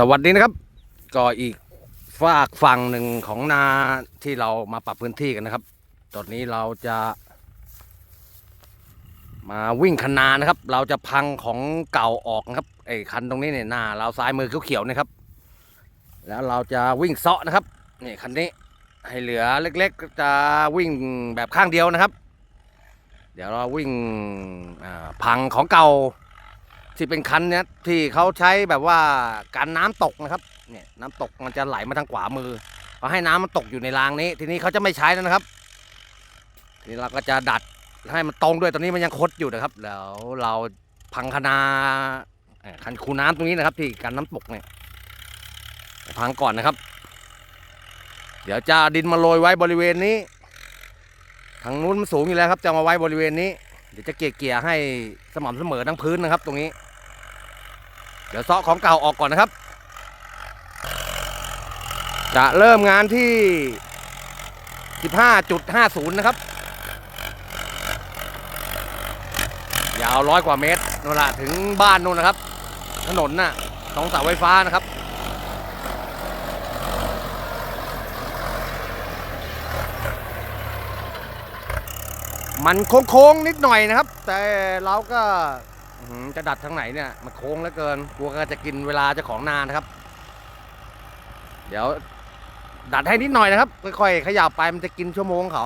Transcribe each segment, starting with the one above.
สวัสดีนะครับ ก็อีกฝากฝั่งหนึ่งของนาที่เรามาปรับพื้นที่กันนะครับ ตอนนี้เราจะ มาวิ่งคันนานะครับ เราจะพังของเก่าออกนะครับไอ้คันตรงนี้เนี่ยหน้า เราซ้ายมือเขียวๆนะครับ แล้วเราจะวิ่งเซาะนะครับนี่คันนี้ให้เหลือเล็กๆจะวิ่งแบบข้างเดียวนะครับ เดี๋ยวเราวิ่งพังของเก่า ที่เป็นคันเนี้ยที่เขาใช้แบบว่าการน้ำตกนะครับเนี่ยน้ำตกมันจะไหลมาทางขวามือเขาให้น้ำมันตกอยู่ในรางนี้ ทีนี้เขาจะไม่ใช้แล้วนะครับ ทีนี้เราก็จะดัดให้มันตรงด้วยตอนนี้มันยังคดอยู่นะครับ แล้วเราพังคนาคันคูน้ำตรงนี้นะครับ ที่การน้ำตกเนี่ยพังก่อนนะครับ เดี๋ยวจะดินมาโรยไว้บริเวณนี้ทางนู้นมันสูงอยู่แล้วครับจะเอามาไว้บริเวณนี้เดี๋ยวจะเกลี่ยให้สม่ำเสมอทั้งพื้นนะครับ ตรงนี้ เดี๋ยวเซาะของเก่าออกก่อนนะครับ จะเริ่มงานที่ 15.50 นะครับ ยาวร้อยกว่าเมตรนู่นละถึงบ้านนู่นนะครับ ถนนน่ะตรงเสาไฟฟ้านะครับมันโค้งๆนิดหน่อยนะครับ แต่เราก็ จะดัดทางไหนเนี่ยมันโค้งเหลือเกินกลัวก็จะกินเวลาเจ้าของนานนะครับ เดี๋ยว ดัดให้นิดหน่อยนะครับค่อยๆขยับไปมันจะกินชั่วโมงเขา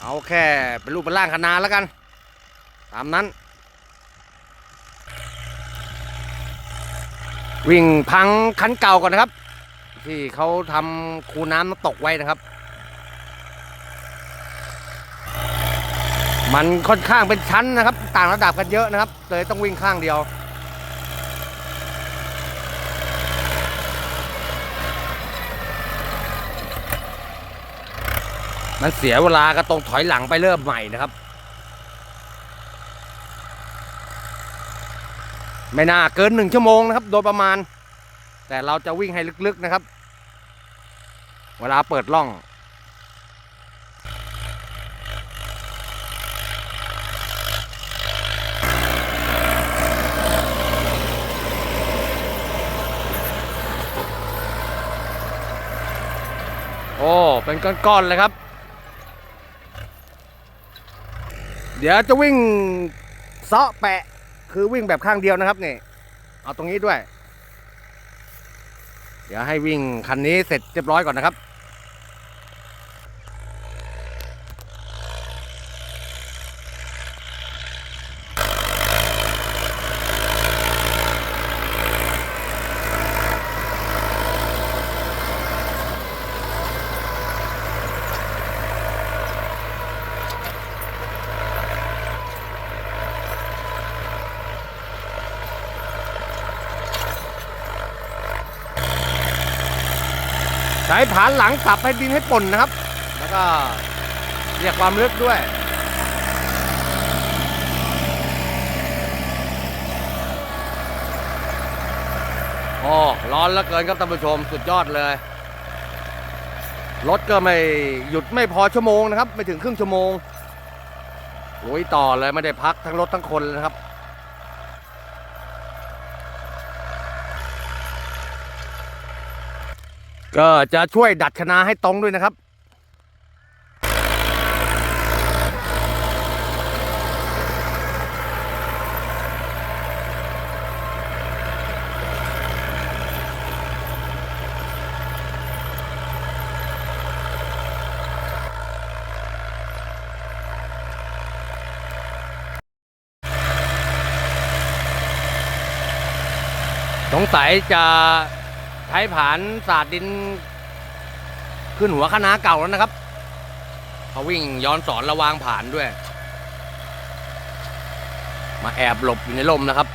เอาแค่เป็นรูปเป็นร่างคณาแล้วกัน ตามนั้น วิ่งพังคันเก่าก่อนนะครับ ที่เขาทำคูน้ำน้ำตกไว้นะครับ มันค่อนข้างเป็นชั้นนะครับ ต่างระดับกันเยอะนะครับ เลยต้องวิ่งข้างเดียว มันเสียเวลาก็ตรงถอยหลังไปเริ่มใหม่นะครับ ไม่น่าเกินหนึ่งชั่วโมงนะครับ โดยประมาณ แต่เราจะวิ่งให้ลึกๆนะครับ เวลาเปิดล่อง โอ้ เป็นก้อนๆเลยครับ เดี๋ยวจะวิ่งเซาะแปะ คือวิ่งแบบข้างเดียวนะครับนี่ เอาตรงนี้ด้วย เดี๋ยวให้วิ่งคันนี้เสร็จเรียบร้อยก่อนนะครับ ใช้ผานหลังสับให้ดินให้ป่นนะครับ แล้วก็เรียกความลึกด้วยโอ้ร้อนเหลือเกินครับท่านผู้ชมสุดยอดเลย รถก็ไม่หยุดไม่พอชั่วโมงนะครับ ไม่ถึงครึ่งชั่วโมงลุยต่อเลยไม่ได้พักทั้งรถทั้งคนเลยนะครับ ก็จะช่วยดัดคณาให้ตรงด้วยนะครับ สงสัยจะ ใช้ผานสาดดิน ขึ้นหัวคณะเก่าแล้วนะครับเขาวิ่งย้อนสอนระวางผ่านด้วย มาแอบหลบอยู่ในร่มนะครับ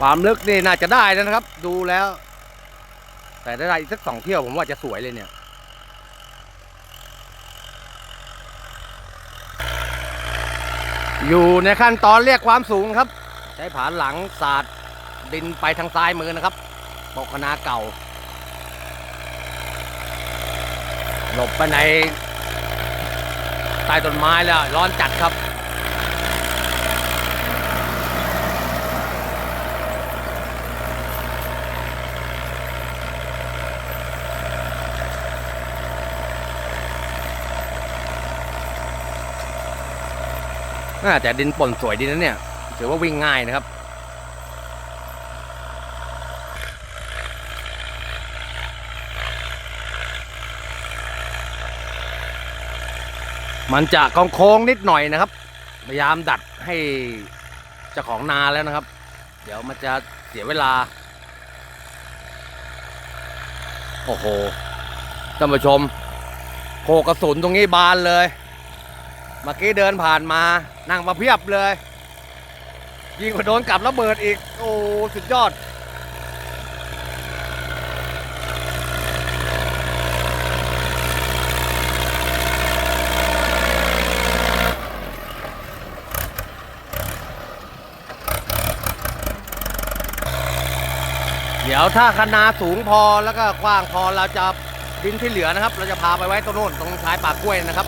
ความลึกนี่น่าจะได้แล้วนะครับ ดูแล้ว แต่ได้อีกสักสองเที่ยวผมว่าจะสวยเลยเนี่ย อยู่ในขั้นตอนเรียกความสูงครับ ใช้ผาหลังสาดดินไปทางซ้ายมือนะครับปกคณะเก่า หลบไปในใต้ต้นไม้แล้วร้อนจัดครับ น่าแต่ดินป่นสวยดีนะเนี่ย ถือว่าวิ่งง่ายนะครับ มันจะโค้งนิดหน่อยนะครับ พยายามดัดให้เจ้าของนาแล้วนะครับ เดี๋ยวมันจะเสียเวลา โอ้โหท่านผู้ชมโคกระสุนตรงนี้บานเลย เมื่อกี้เดินผ่านมานั่งมาเพียบเลยยิงกว่าโดนกลับระเบิดอีก โอ้สุดยอด เดี๋ยวถ้าคณาสูงพอแล้วก็กว้างพอเราจะดินที่เหลือนะครับ เราจะพาไปไว้ตรงโน้นตรงท้ายป่ากล้วยนะครับ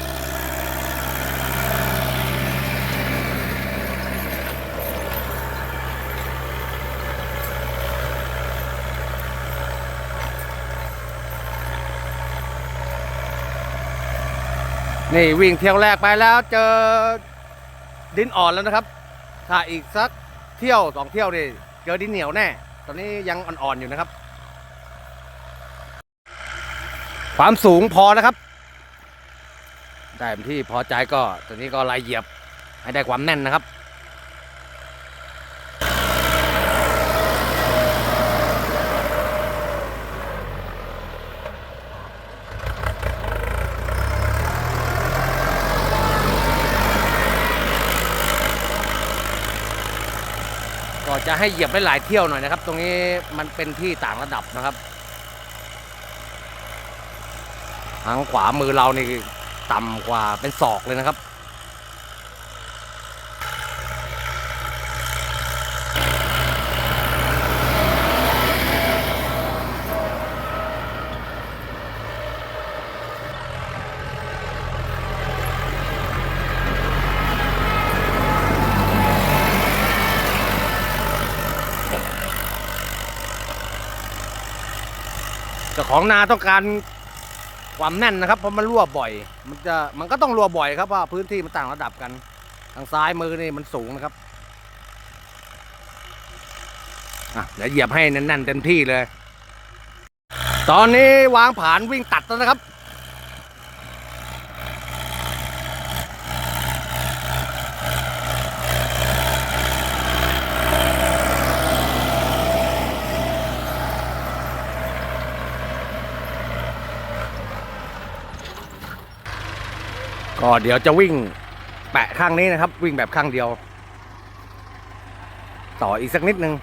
นี่วิ่งเที่ยวแรกไปแล้วเจอดินอ่อนแล้วนะครับ ถ้าอีกสักเที่ยวสองเที่ยวนี่เจอดินเหนียวแน่ ตอนนี้ยังอ่อนๆอยู่นะครับ ความสูงพอนะครับ ได้เป็นที่พอใจก็ตอนนี้ก็ไล่เหยียบให้ได้ความแน่นนะครับ ก็จะให้เหยียบได้หลายเที่ยวหน่อยนะครับ ตรงนี้มันเป็นที่ต่างระดับนะครับ ทางขวามือเรานี่ต่ำกว่าเป็นศอกเลยนะครับ เจ้าของนาต้องการความแน่นนะครับเพราะมันรั่วบ่อย มันจะมันก็ต้องรั่วบ่อยครับเพราะพื้นที่มันต่างระดับกัน ทางซ้ายมือนี่มันสูงนะครับอะเดี๋ยวเหยียบให้แน่นๆเต็มที่เลย ตอนนี้วางผานวิ่งตัดแล้วนะครับ ก็เดี๋ยวจะวิ่งแปะข้างนี้นะครับ วิ่งแบบข้างเดียว ต่ออีกสักนิดนึง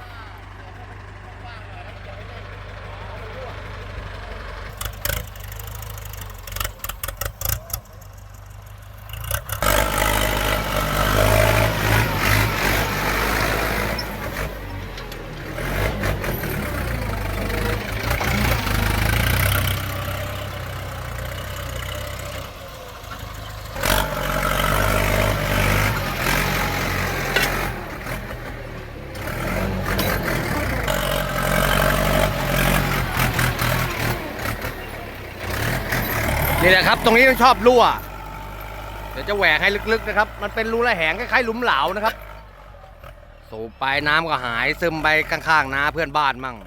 นี่แหละครับ ตรงนี้มันชอบรั่ว เดี๋ยวจะแหวกให้ลึกๆนะครับ มันเป็นรูระแหงคล้ายๆหลุมเหลานะครับ สูบไปน้ำก็หายซึมไปข้างๆนาเพื่อนบ้านมั่ง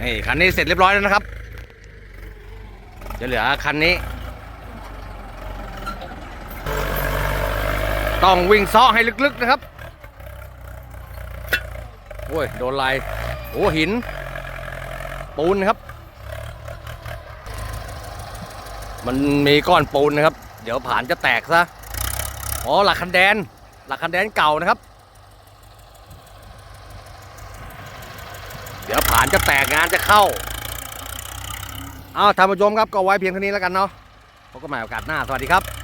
นี่คันนี้เสร็จเรียบร้อยแล้วนะครับจะเหลือคันนี้ ต้องวิ่งซ้อให้ลึกๆนะครับโอ้ยโดนลายโอ้หิน ปูนครับ มันมีก้อนปูนนะครับ เดี๋ยวผานจะแตกซะ อ๋อหลักคันแดน หลักคันแดนเก่านะครับ เดี๋ยวผานจะแตกงานจะเข้า เอาท่านผู้ชมครับก็ไว้เพียงเท่านี้แล้วกันเนาะพบกันใหม่โอกาสหน้า สวัสดีครับ